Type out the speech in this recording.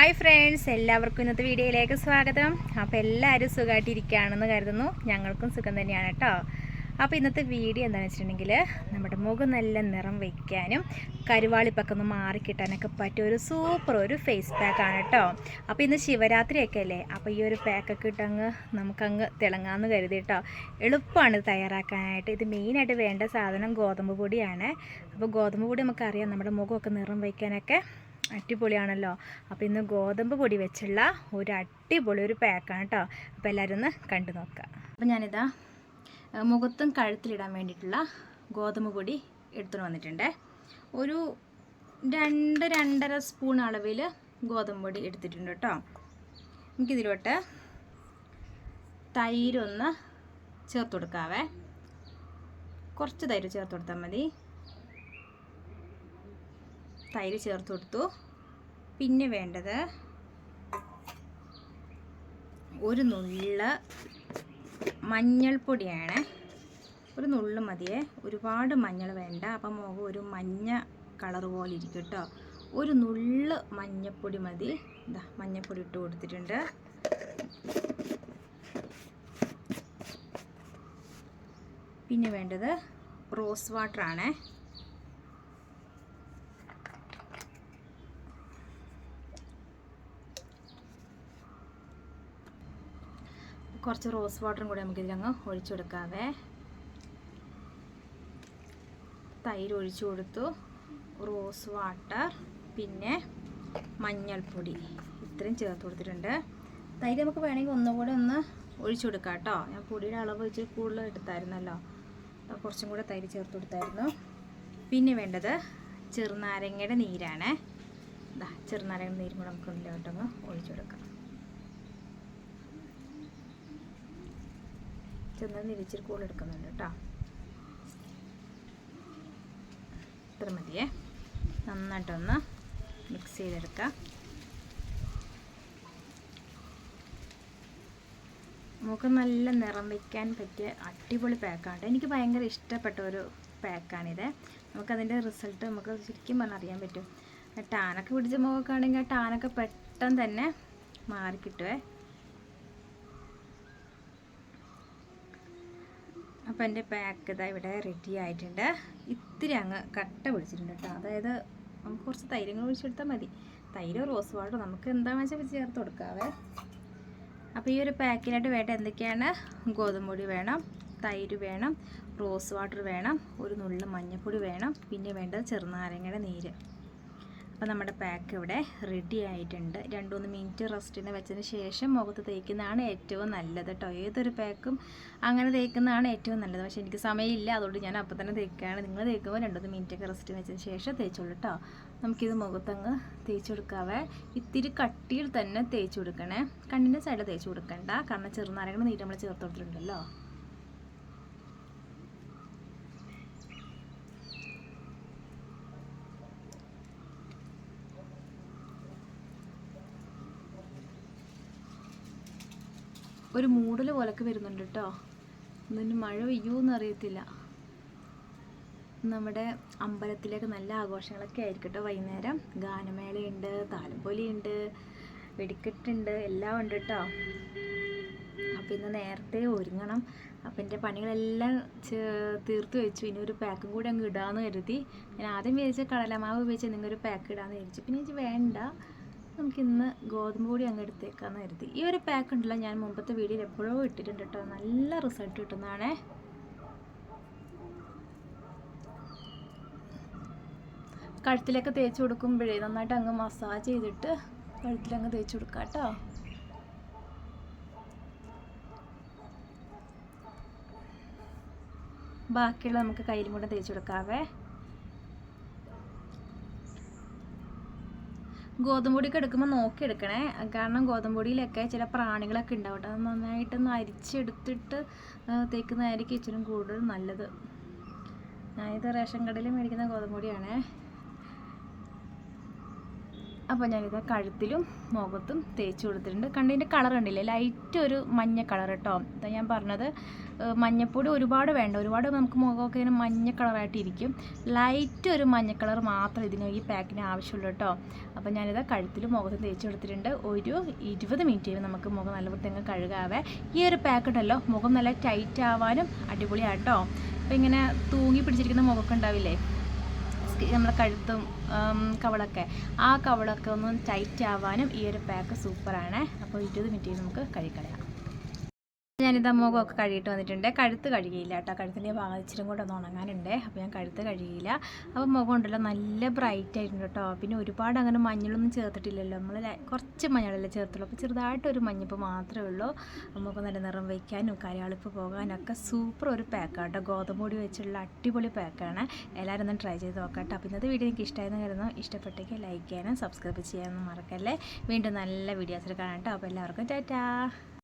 Hi friends എല്ലാവർക്കും ഇന്നത്തെ വീഡിയോയിലേക്ക് സ്വാഗതം. അപ്പോൾ എല്ലാവരും സുഖമായിട്ടിരിക്കുകയാണെന്ന് കരുതുന്നു. ഞങ്ങൾക്കും സുഖം തന്നെയാണ് കേട്ടോ. അപ്പോൾ ഇന്നത്തെ വീഡിയോ എന്താണെന്ന് വെച്ചിട്ടുണ്ടെങ്കിൽ നമ്മുടെ മുഖം നല്ല നിറം വയ്ക്കാനും കരുവാളിപ്പൊക്കെ ഒന്ന് മാറിക്കിട്ടാനൊക്കെ പറ്റിയ ഒരു സൂപ്പർ ഒരു ഫേസ് പാക്കാണ് കേട്ടോ. അപ്പോൾ ഇന്ന് ശിവരാത്രിയൊക്കെ അല്ലേ? അപ്പോൾ ഈ ഒരു പാക്കൊക്കെ ഇട്ടങ്ങ് നമുക്കങ്ങ് തിളങ്ങാമെന്ന് കരുതി കേട്ടോ. എളുപ്പമാണ് തയ്യാറാക്കാനായിട്ട്. ഇത് മെയിനായിട്ട് വേണ്ട സാധനം ഗോതമ്പ് പൊടിയാണ്. അപ്പോൾ ഗോതമ്പ് പൊടി നമുക്കറിയാം നമ്മുടെ മുഖമൊക്കെ നിറം വയ്ക്കാനൊക്കെ അടിപൊളിയാണല്ലോ. അപ്പോൾ ഇന്ന് ഗോതമ്പ് പൊടി വെച്ചുള്ള ഒരു അടിപൊളി ഒരു പാക്കാണ് കേട്ടോ അപ്പോൾ എല്ലാവരും ഒന്ന് കണ്ടു നോക്കാം. അപ്പോൾ ഞാനിതാ മുഖത്തും കഴുത്തിലിടാൻ വേണ്ടിയിട്ടുള്ള ഗോതമ്പ് പൊടി എടുത്തുകൊണ്ട് വന്നിട്ടുണ്ട്. ഒരു രണ്ട് രണ്ടര സ്പൂൺ അളവിൽ ഗോതമ്പ് പൊടി എടുത്തിട്ടുണ്ട് കേട്ടോ നമുക്കിതിലോട്ട് തൈരൊന്ന് ചേർത്ത് കൊടുക്കാവേ. കുറച്ച് തൈര് ചേർത്ത് കൊടുത്താൽ മതി. തൈര് ചേർത്ത് കൊടുത്തു. പിന്നെ വേണ്ടത് ഒരു നുള്ള മഞ്ഞൾപ്പൊടിയാണ്. ഒരു നുള്ളു മതിയേ. ഒരുപാട് മഞ്ഞൾ വേണ്ട. അപ്പം മുഖം ഒരു മഞ്ഞ കളർ പോലെ ഇരിക്കും കേട്ടോ. ഒരു നുള്ള് മഞ്ഞൾപ്പൊടി മതി. ഇതാ മഞ്ഞൾപ്പൊടി ഇട്ട് കൊടുത്തിട്ടുണ്ട്. പിന്നെ വേണ്ടത് റോസ് വാട്ടർ കുറച്ച് റോസ് വാട്ടറും കൂടി നമുക്ക് ഇതിലങ്ങ് ഒഴിച്ചു കൊടുക്കാവേ. തൈര് ഒഴിച്ചു കൊടുത്തു. റോസ് വാട്ടർ പിന്നെ മഞ്ഞൾപ്പൊടി. ഇത്രയും ചേർത്ത് കൊടുത്തിട്ടുണ്ട്. തൈര് നമുക്ക് വേണമെങ്കിൽ ഒന്നുകൂടെ ഒന്ന് ഒഴിച്ചു കൊടുക്കാം കേട്ടോ. ഞാൻ പൊടിയുടെ അളവ് വെച്ച് കൂടുതൽ എടുത്തായിരുന്നല്ലോ. കുറച്ചും കൂടെ തൈര് ചേർത്ത് കൊടുത്തായിരുന്നു. പിന്നെ വേണ്ടത് ചെറുനാരങ്ങയുടെ നീരാണ്. ചെറുനാരങ്ങ നീരും കൂടെ നമുക്ക് ഇതിലോട്ടങ്ങ് ഒഴിച്ചു കൊടുക്കാം. ചെന്ന് ഇരിച്ചിരി കൂടെ എടുക്കുന്നുണ്ട് കേട്ടോ. ഇത്ര മതിയേ. നന്നായിട്ടൊന്ന് മിക്സ് ചെയ്തെടുക്കാം. നമുക്ക് നല്ല നിറം വയ്ക്കാൻ പറ്റിയ അടിപൊളി പാക്കാണ് എനിക്ക് ഭയങ്കര ഇഷ്ടപ്പെട്ട ഒരു പാക്കാണിത് നമുക്കതിന്റെ റിസൾട്ട് നമുക്ക് ശരിക്കും പറഞ്ഞാൽ അറിയാൻ പറ്റും. ടാനൊക്കെ പിടിച്ച മുഖമൊക്കെ ആണെങ്കിൽ ആ ടാനൊക്കെ പെട്ടെന്ന് തന്നെ മാറിക്കിട്ടുവേ. അപ്പോൾ എന്റെ പാക്ക് ഇതാ ഇവിടെ റെഡി ആയിട്ടുണ്ട്. ഇത്തിരി അങ്ങ് കട്ട പിടിച്ചിട്ടുണ്ട് കേട്ടോ. അതായത് നമുക്ക് കുറച്ച് തൈരങ്ങൾ ഒഴിച്ചെടുത്താൽ മതി. തൈരോ റോസ് വാട്ടർ നമുക്ക് എന്താണെന്ന് വെച്ചാൽ ചേർത്ത് കൊടുക്കാവേ. അപ്പോൾ ഈ ഒരു പാക്കിനായിട്ട് വേണ്ട എന്തൊക്കെയാണ്? ഗോതമ്പ് പൊടി വേണം തൈര് വേണം റോസ് വാട്ടർ വേണം ഒരു നുള്ളു മഞ്ഞൾപ്പൊടി വേണം പിന്നെ വേണ്ടത് ചെറുനാരങ്ങയുടെ നീര്. അപ്പോൾ നമ്മുടെ പാക്ക് ഇവിടെ റെഡി ആയിട്ടുണ്ട്. രണ്ട് മൂന്ന് മിനിറ്റ് റെസ്റ്റിന് വെച്ചതിന് ശേഷം മുഖത്ത് തേക്കുന്നതാണ് ഏറ്റവും നല്ലത് കേട്ടോ ഏതൊരു പാക്കും അങ്ങനെ തേക്കുന്നതാണ് ഏറ്റവും നല്ലത്. പക്ഷേ എനിക്ക് സമയമില്ല. അതുകൊണ്ട് ഞാൻ അപ്പോൾ തന്നെ തേക്കുകയാണ് നിങ്ങൾ തേക്കുമ്പോൾ രണ്ട് മൂന്ന് മിനിറ്റ് ഒക്കെ റെസ്റ്റ് വെച്ചതിന് ശേഷം തേച്ചോളൂ കേട്ടോ നമുക്കിത് മുഖത്തങ്ങ് തേച്ച് കൊടുക്കാവേ. ഇത്തിരി കട്ടിയിൽ തന്നെ തേച്ച് കൊടുക്കണേ. കണ്ണിന്റെ സൈഡിൽ തേച്ച് കൊടുക്കണ്ട. കാരണം ചെറുനാരങ്ങൾ നീര് നമ്മൾ ചേർത്ത് കൊടുത്തിട്ടുണ്ടല്ലോ. ഒരു മൂടൽ പോലൊക്കെ വരുന്നുണ്ട് കേട്ടോ ഇന്നിന് മഴ പെയ്യൂന്ന് അറിയത്തില്ല. നമ്മുടെ അമ്പലത്തിലേക്ക് നല്ല ആഘോഷങ്ങളൊക്കെ ആയിരിക്കും കേട്ടോ വൈകുന്നേരം. ഗാനമേളയുണ്ട് താലപ്പൊലിയുണ്ട് വെടിക്കെട്ടുണ്ട് എല്ലാം ഉണ്ട് കേട്ടോ അപ്പോൾ ഇന്ന് നേരത്തെ ഒരുങ്ങണം. അപ്പം എന്റെ പണികളെല്ലാം തീർത്തു വെച്ചു. ഇനി ഒരു പാക്കും കൂടി അങ്ങ് ഇടാമെന്ന് കരുതി. ഞാൻ ആദ്യം വിചാരിച്ച കടലമാവ് ഉപയോഗിച്ച് നിങ്ങൾ ഒരു പാക്ക് ഇടാമെന്ന് വിചാരിച്ചു. പിന്നെ എനിക്ക് വേണ്ട. നമുക്കിന്ന് ഗോതമ്പ് പൊടി അങ്ങ് എടുത്തേക്കാന്ന് കരുതി. ഈ ഒരു പാക്ക് ഉണ്ടല്ലോ ഞാൻ മുമ്പത്തെ വീഡിയോയിൽ എപ്പോഴോ ഇട്ടിട്ടുണ്ട് കേട്ടോ നല്ല റിസൾട്ട് കിട്ടുന്നതാണേ. കഴുത്തിലൊക്കെ തേച്ച് കൊടുക്കുമ്പോഴേ നന്നായിട്ട് അങ്ങ് മസാജ് ചെയ്തിട്ട് കഴുത്തിലങ്ങ് തേച്ച് കൊടുക്കാം കേട്ടോ ബാക്കിയുള്ള നമുക്ക് കയ്യിലും കൂടെ തേച്ച് കൊടുക്കാവേ. ഗോതമ്പ് പൊടിയൊക്കെ എടുക്കുമ്പോൾ നോക്കി എടുക്കണേ. കാരണം ഗോതമ്പ് പൊടിയിലൊക്കെ ചില പ്രാണികളൊക്കെ ഉണ്ടാവും അത് നന്നായിട്ടൊന്ന് അരിച്ചെടുത്തിട്ട് തേക്കുന്നതായിരിക്കും ഇച്ചിരി കൂടുതൽ നല്ലത്. ഞാനിത് റേഷൻ കടയിൽ മേടിക്കുന്ന ഗോതമ്പ് പൊടിയാണേ അപ്പോൾ ഞാനിത് കഴുത്തിലും മുഖത്തും തേച്ച് കൊടുത്തിട്ടുണ്ട്. കണ്ടതിന്റെ കളർ കണ്ടില്ലേ? ലൈറ്റ് ഒരു മഞ്ഞ കളർ കേട്ടോ ഇതാ ഞാൻ പറഞ്ഞത് മഞ്ഞപ്പൊടി ഒരുപാട് വേണ്ട. ഒരുപാട് നമുക്ക് മുഖമൊക്കെ ഇങ്ങനെ മഞ്ഞ കളറായിട്ട് ഇരിക്കും. ലൈറ്റ് ഒരു മഞ്ഞ കളർ മാത്രം ഇതിന് ഈ പാക്കിന് ആവശ്യമുള്ളൂ കേട്ടോ അപ്പോൾ ഞാനിത് കഴുത്തിലും മുഖത്തും തേച്ച് കൊടുത്തിട്ടുണ്ട്. ഒരു ഇരുപത് മിനിറ്റ് നമുക്ക് മുഖം നല്ല വൃത്തിയങ്ങ് കഴുകാവേ. ഈ ഒരു പാക്ക് ഉണ്ടല്ലോ മുഖം നല്ല ടൈറ്റ് ആവാനും അടിപൊളിയാട്ടോ. അപ്പോൾ ഇങ്ങനെ തൂങ്ങി പിടിച്ചിരിക്കുന്ന മുഖമൊക്കെ ഉണ്ടാവില്ലേ? നമ്മളെ കഴുത്തും കവളൊക്കെ. ആ കവളൊക്കെ ഒന്ന് ടൈറ്റ് ആവാനും ഈ ഒരു പാക്ക് സൂപ്പറാണ് അപ്പോൾ ഇരുപത് മിനിറ്റ് നമുക്ക് കഴുകിക്കളയാം ഞാനിതാ മുഖമൊക്കെ കഴുകിയിട്ട് വന്നിട്ടുണ്ട്. കഴുത്ത് കഴുകിയില്ല കേട്ടോ. കഴുത്തിന്റെ ഭാഗം കൂടെ ഒന്ന് ഉണങ്ങാനുണ്ട്. അപ്പോൾ ഞാൻ കഴുത്ത് കഴുകിയില്ല. അപ്പോൾ മുഖം ഉണ്ടല്ലോ നല്ല ബ്രൈറ്റ് ആയിട്ടുണ്ട് കേട്ടോ. പിന്നെ ഒരുപാട് അങ്ങനെ മഞ്ഞളൊന്നും ചേർത്തിട്ടില്ലല്ലോ. നമ്മൾ കുറച്ച് മഞ്ഞളല്ലേ ചേർത്തുള്ളൂ. അപ്പോൾ ചെറുതായിട്ടൊരു മഞ്ഞപ്പ് മാത്രമേ ഉള്ളൂ. മുഖം നല്ല നിറം വയ്ക്കാനും കരയാളിപ്പ് പോകാനൊക്കെ സൂപ്പർ ഒരു പാക്കാണ് കേട്ടോ. ഗോതമ്പ് പൊടി വെച്ചുള്ള അടിപൊളി പാക്കാണ് എല്ലാവരും ഒന്ന് ട്രൈ ചെയ്ത് നോക്കാം അപ്പോൾ ഇന്നത്തെ വീഡിയോ എനിക്ക് ഇഷ്ടമായെന്ന് കരുതുന്നു. ഇഷ്ടപ്പെട്ടെങ്കിൽ ലൈക്ക് ചെയ്യാനും സബ്സ്ക്രൈബ് ചെയ്യാനും മറക്കല്ലേ. വീണ്ടും നല്ല വീഡിയോസിൽ കാണാം കേട്ടോ അപ്പോൾ എല്ലാവർക്കും ടാറ്റാ.